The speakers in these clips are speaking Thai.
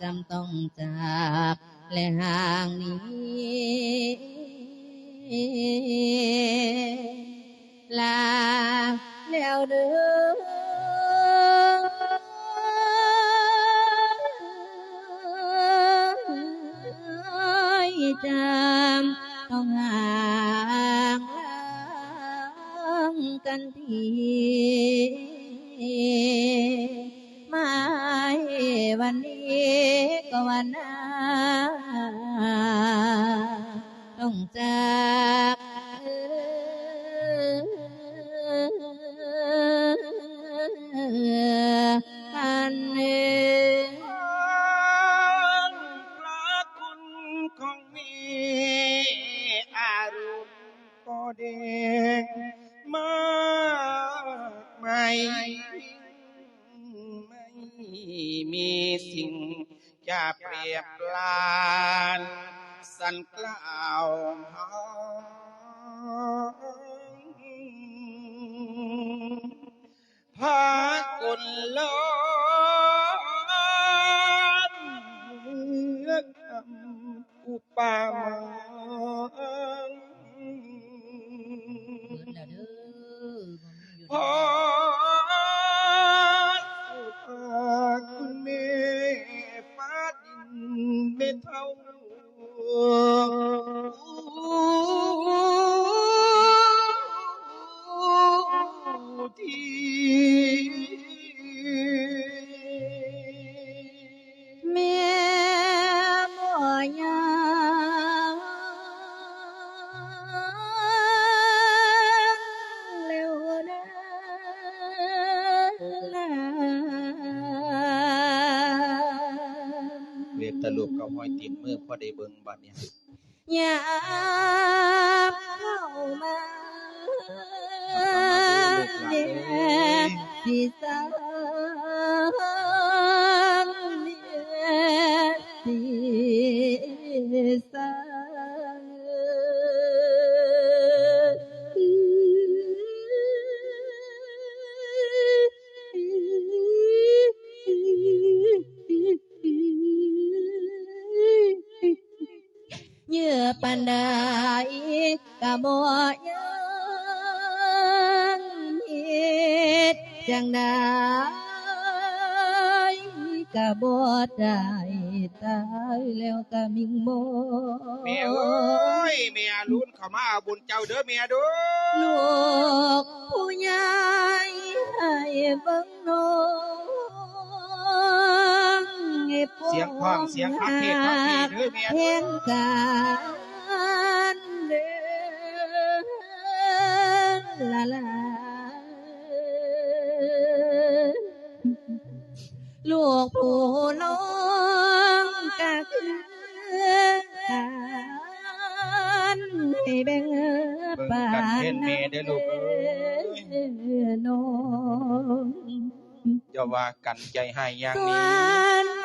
จำต้องจากและห่างนี้ลาแล้วเด้อจำต้องห่างห่างกันที วันนี้ก็วันหน้าต้องจาก រៀបឡា Oh. ตะลุกกับห้อยติมมือพอได้เบิ่งบัดเนี่ยยามเข้ามาเรียกที่สาม ยื่อปันไดกะบ่ยังเฮ็ดจังไดกะบ่ได้ตายแล้วกะมิงโมแม่เอ้ยแม่ลุ้นเข้ามาเอาบุญเจ้าเด้อแม่เด้อลูกผู้ใหญ่ให้เบิ่งน้องให้ปเสียงพ้องเสียงพักเทศพักเทศเด้อแม่เพีเด้ยอ กผู้น้องก็คือการให้แบ่งเบ่งกันเห็นแม่เด้อลูกน้องอย่าว่ากันใจให้อย่างนี้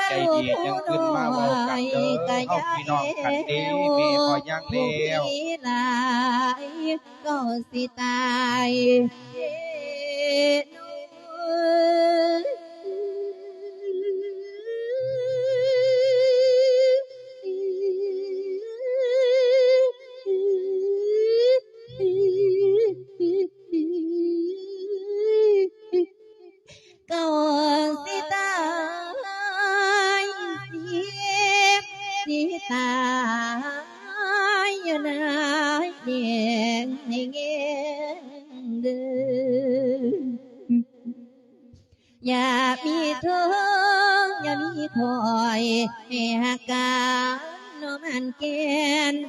ใจดีจังขึ้นมาเว้ากันเด้อเฮาพี่น้องกันด้แม่พอยังแล้วผู้หลายก็สิตายเด้อ อยให้หักกันน้องมันเกณฑ์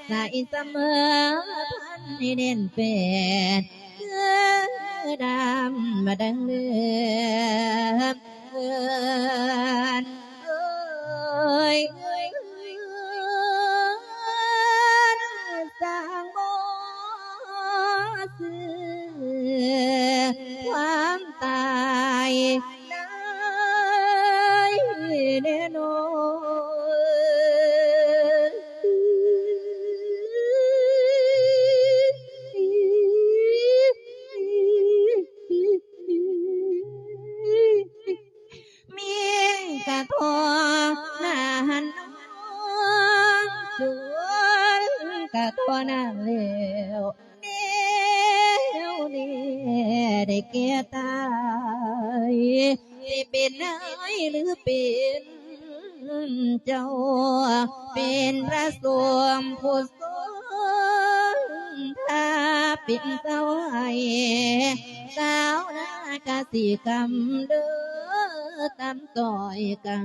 น้าเลวเดียวนี้ได้แก่ตายเป็นนายหรือเป็นเจ้า เป็นพระสวมผู้ทรงถ้าเป็นสาวไห้สาวนากาสิกรรมเด้อตามต่อยกะ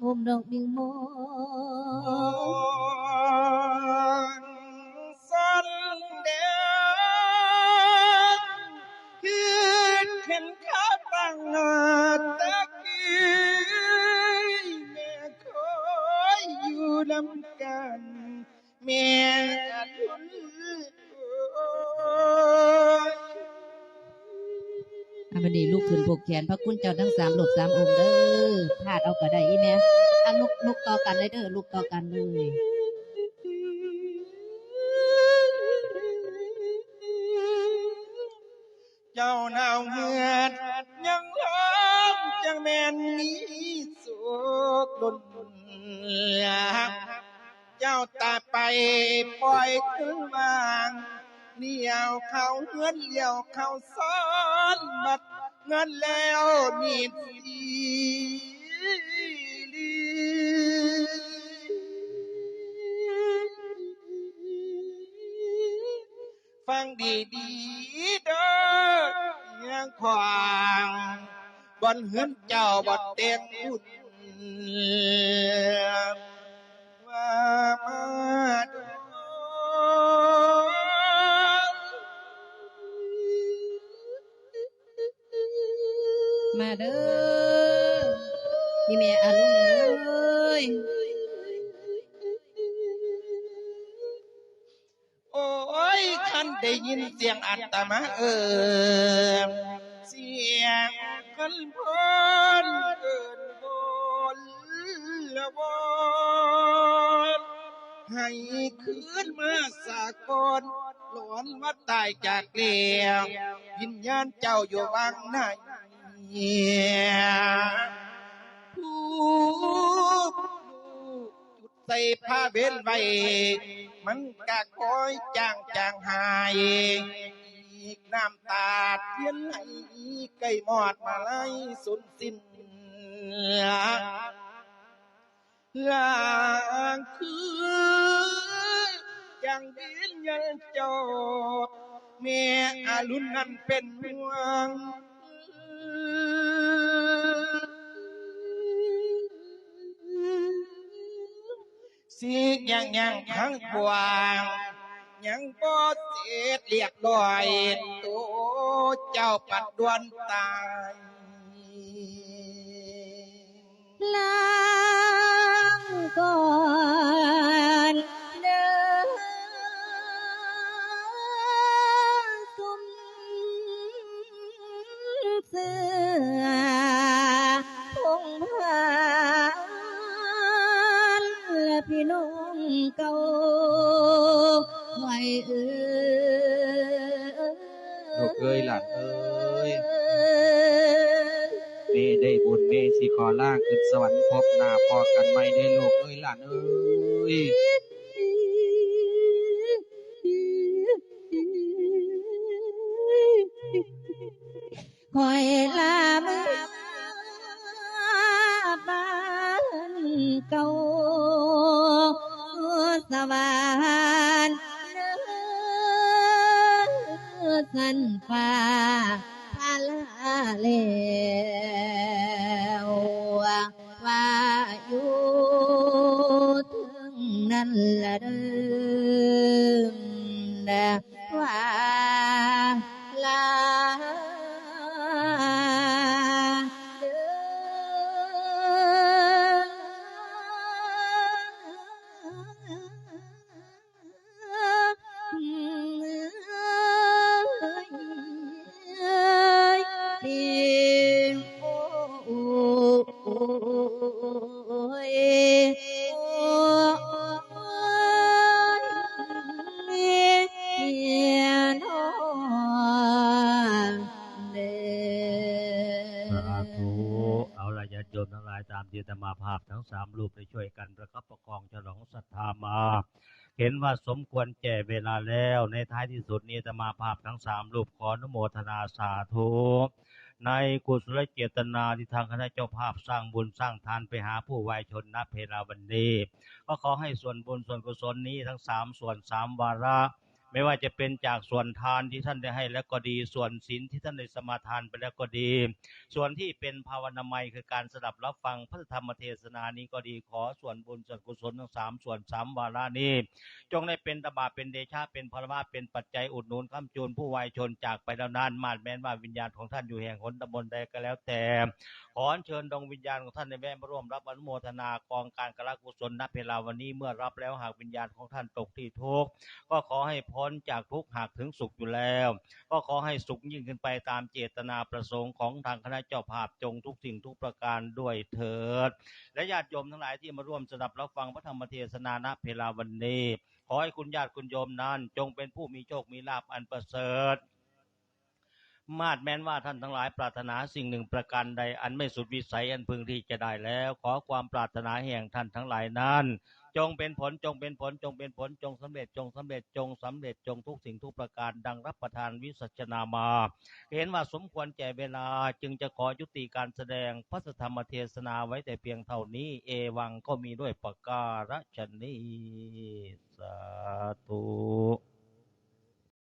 ผมดอกดิงโม คืนขึ้นข้าปังตะกี้แม่คอยอยู่นำกันแม่ทุนอ้ยอันนี้ลูกขึ้นผูกแขนพระคุณเจ้าทั้งสามหลบสามองค์เด้อพลาดเอากระไดอีแม่อันลูกลูกต่อกันเลยเด้อลูกต่อกันเลย จังแม่นมีสุขดนเจ้าตาไปปล่อยคือวางเหนียวเขาเงินเลี้ยวเขาซ้อนบัดเงินแล้วมีดีฟังดีดีเด้อยังขวาง บนเฮือนเจ้าบดเต็มอุ่นว่ามาดูมาเด้อพี่แม่อารมณ์เลยโอ้ยคันได้ยินเสียงอัตมาเอิมเสียง คันพนเกินบนละบนให้คืนมาสากลหลอนว่าตายจากเกลียววิญญาณเจ้าอยู่วังไหนผู้จุดใส่ผ้าเบนไว้มันกะคอยจางจางหาย อีกน้ำตาเทียนไหลไก่หมอดมาไล่สุนสิ้นลางคือจังดินยังจอดแม่อารุณนั้นเป็นห่วงสียังยังทั้งปวง ยังบ่เสร็จเรียบร้อยโตเจ้าปัดดวนตายล้างก่อน พี่น้องเก่าไว้เอ่ยลูกเอ้ยหลานเอ้ยเมได้บุญเมสิขอล่างขึ้นสวรรค์พบหน้าพอกันไม่ได้ลูกเอ้ยหลานเอ้ยคอยลามือ วานเนื้อสันฟ้าพาลาเลวว่าอยู่ถึงนั้นละเดิมนะว่า ทั้งสามรูปได้ช่วยกันประคับประคองฉลองศรัทธามา เห็นว่าสมควรแก่เวลาแล้ว ในท้ายที่สุดนี้ธรรมาภาพทั้งสามรูปขออนุโมทนาสาธุในกุศลเจตนาที่ทางคณะเจ้าภาพสร้างบุญสร้างทานไปหาผู้วายชนณเพลาวันนี้ก็ขอให้ส่วนบุญส่วนกุศลนี้ทั้งสามส่วนสามวาระ ไม่ว่าจะเป็นจากส่วนทานที่ท่านได้ให้แล้วก็ดี ส่วนศีลที่ท่านได้สมาทานไปแล้วก็ดี ส่วนที่เป็นภาวนาไมยคือการสดับรับฟังพระธรรมเทศนานี้ก็ดีขอส่วนบุญส่วนกุศลทั้งสามส่วนสามวาระนี้ จงได้เป็นตบะเป็นเดชะเป็นพลวะเป็นปัจจัยอุดหนุนค้ำจูนผู้วายชนจากไปแล้วนานมาดแม้นว่าวิญญาณของท่านอยู่แห่งหนตำบลใดก็แล้วแต่ขออัญเชิญดวงวิญญาณของท่านในแวะมาร่วมรับอนุโมทนากองการกระกุศลณเพลาวันนี้เมื่อรับแล้วหากวิญญาณของท่านตกที่ทุกข์ก็ขอให้พ้นจากทุกข์หากถึงสุขอยู่แล้ว ก็ขอให้สุขยิ่งขึ้นไปตามเจตนาประสงค์ของทางคณะเจ้าภาพจงทุกสิ่งทุกประการด้วยเถิด และญาติโยมทั้งหลายที่มาร่วมสดับรับฟังพระธรรมเทศนาณเพลาวันนี้ ขอให้คุณญาติคุณโยมนั้น จงเป็นผู้มีโชคมีลาภอันประเสริฐ มาดแม้นว่าท่านทั้งหลายปรารถนาสิ่งหนึ่งประการใดอันไม่สุดวิสัยอันพึงที่จะได้แล้ว ขอความปรารถนาแห่งท่านทั้งหลายนั้น จงเป็นผลจงเป็นผลจงเป็นผลจงสำเร็จจงสำเร็จจงสำเร็จจงทุกสิ่งทุกประการดังรับประทานวิสัชนามา เห็นว่าสมควรแก่เวลาจึงจะขอยุติการแสดงพระธรรมเทศนาไว้แต่เพียงเท่านี้ เอวังก็มีด้วยประการฉนี้สาธุ